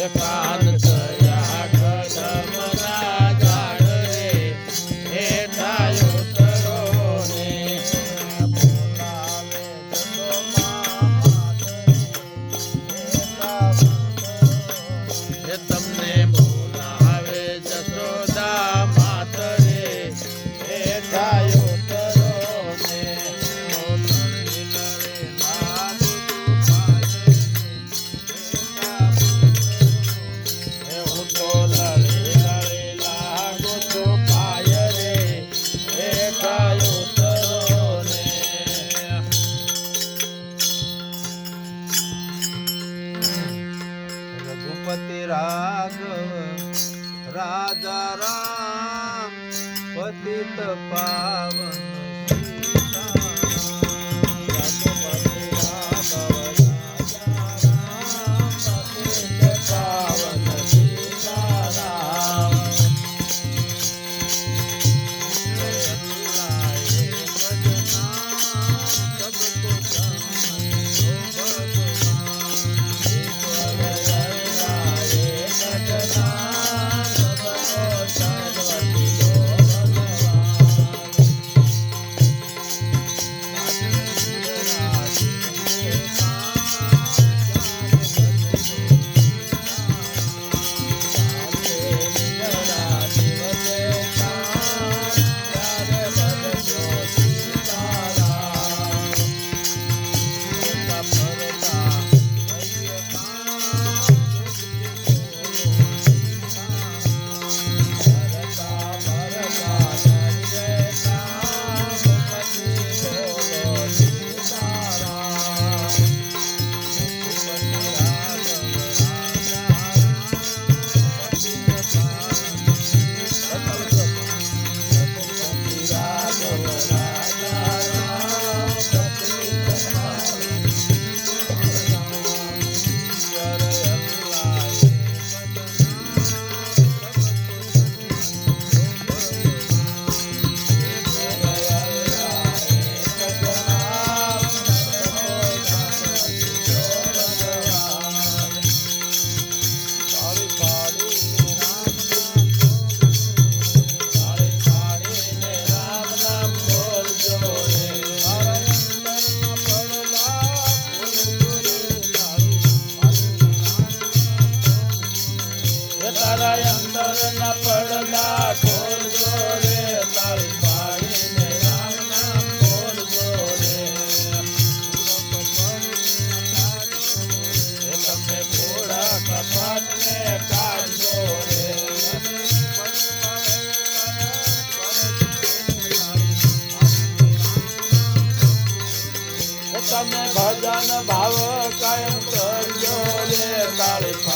Yeah. the fuck? તારા અંદર ના પડદા તમે ભજન ભાવ કાયમ કરજો રે તાળી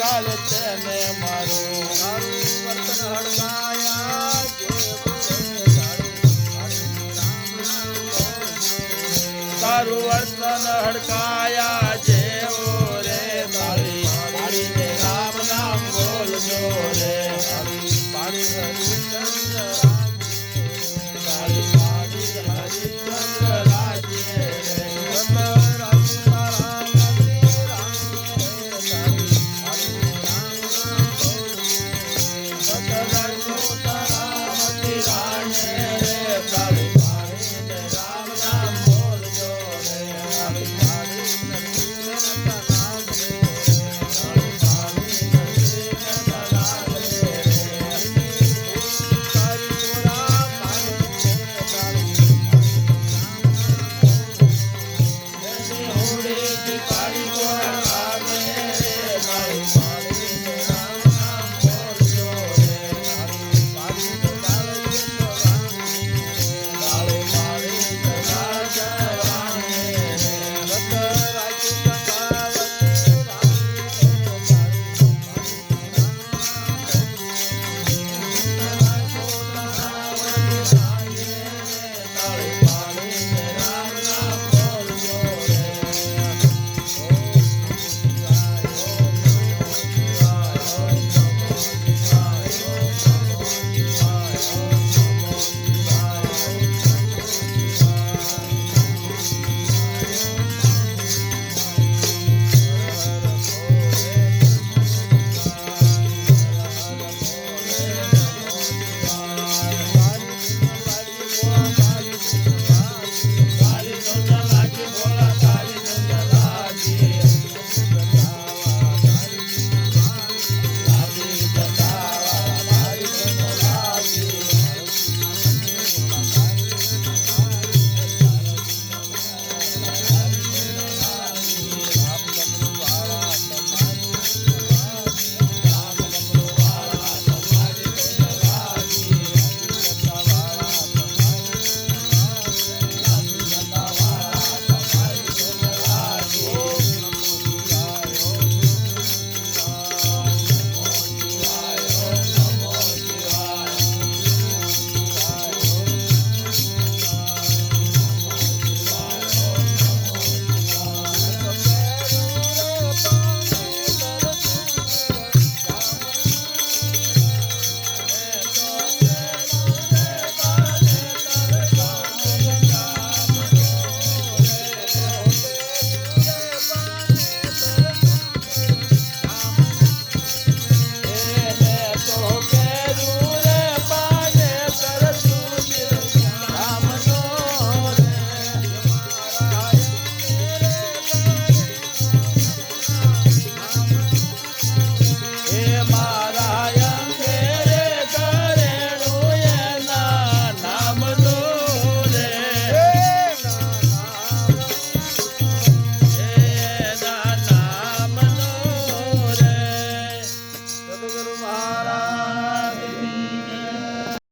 કાલ તેને મારું વર્તન હડકાયા તારું વર્તન હડકાયા.